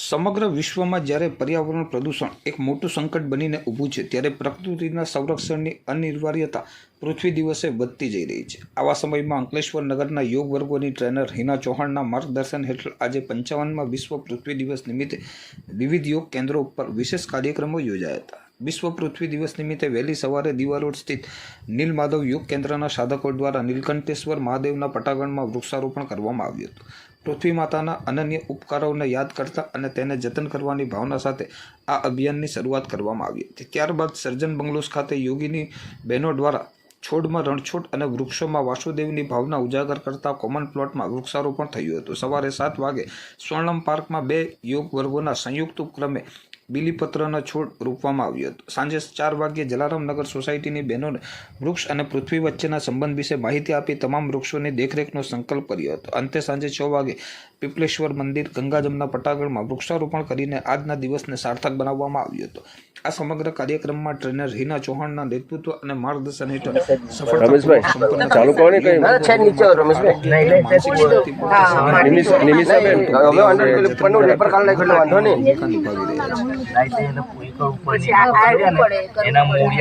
સમગ્ર વિશ્વમાં જ્યારે પર્યાવરણ પ્રદૂષણ એક મોટું સંકટ બનીને ઊભું છે, ત્યારે પ્રકૃતિના સંરક્ષણની અનિવાર્યતા પૃથ્વી દિવસે વધતી જઈ રહી છે. આવા સમયમાં અંકલેશ્વર નગરના યોગ વર્ગોની ટ્રેનર હિના ચૌહાણના માર્ગદર્શન હેઠળ આજે પંચાવનમાં વિશ્વ પૃથ્વી દિવસ નિમિત્તે વિવિધ યોગ કેન્દ્રો ઉપર વિશેષ કાર્યક્રમો યોજાયા હતા. વિશ્વ પૃથ્વી દિવસ નિમિત્તે વહેલી સવારે દીવા રોડ સ્થિત નીલ માધવ યોગ કેન્દ્રના સાધકો દ્વારા નીલકંઠેશ્વર મહાદેવના પટાગણમાં વૃક્ષારોપણ કરવામાં આવ્યું હતું. પૃથ્વી માતાના અનન્ય ઉપકારોને યાદ કરતા અને તેને જતન કરવાની ભાવના સાથે આ અભિયાનની શરૂઆત કરવામાં આવી હતી. ત્યારબાદ સર્જન બંગલોસ ખાતે યોગીની બહેનો દ્વારા છોડમાં રણછોડ અને વૃક્ષોમાં વાસુદેવની ભાવના ઉજાગર કરતા કોમન પ્લોટમાં વૃક્ષારોપણ થયું હતું. સવારે સાત વાગે સ્વર્ણમ પાર્કમાં બે યોગ વર્ગોના સંયુક્ત ઉપક્રમે બીલીપત્રના છોડ રોપવામાં આવ્યો હતો. સાંજે ચાર વાગ્યે જલારામનગર સોસાયટીની બહેનોને વૃક્ષ અને પૃથ્વી વચ્ચેના સંબંધ વિશે માહિતી આપી તમામ વૃક્ષોની દેખરેખનો સંકલ્પ કર્યો હતો. અંતે સાંજે છ વાગે પીપલેશ્વર મંદિર ગંગાજમના પટાગળમાં વૃક્ષારોપણ કરીને આજના દિવસને સાર્થક બનાવવામાં આવ્યો હતો. આ સમગ્ર કાર્યક્રમમાં ટ્રેનર હિના ચૌહાણના નેતૃત્વ અને માર્ગદર્શન હેઠળ સફળતાપૂર્વક ચાલુ કરો કઈ. ના, છે નીચે રમેશભાઈ. માનસિક શાંતિ પૂર્ણ હવે અંદર પેલું પન્નું પેપર કાઢી નાખ્યું વાંધો નહીં ભૂમિકા નિભાવી રહ્યા છે લાઈટ એને પૂરી કરવું પડે એના મૂળિયા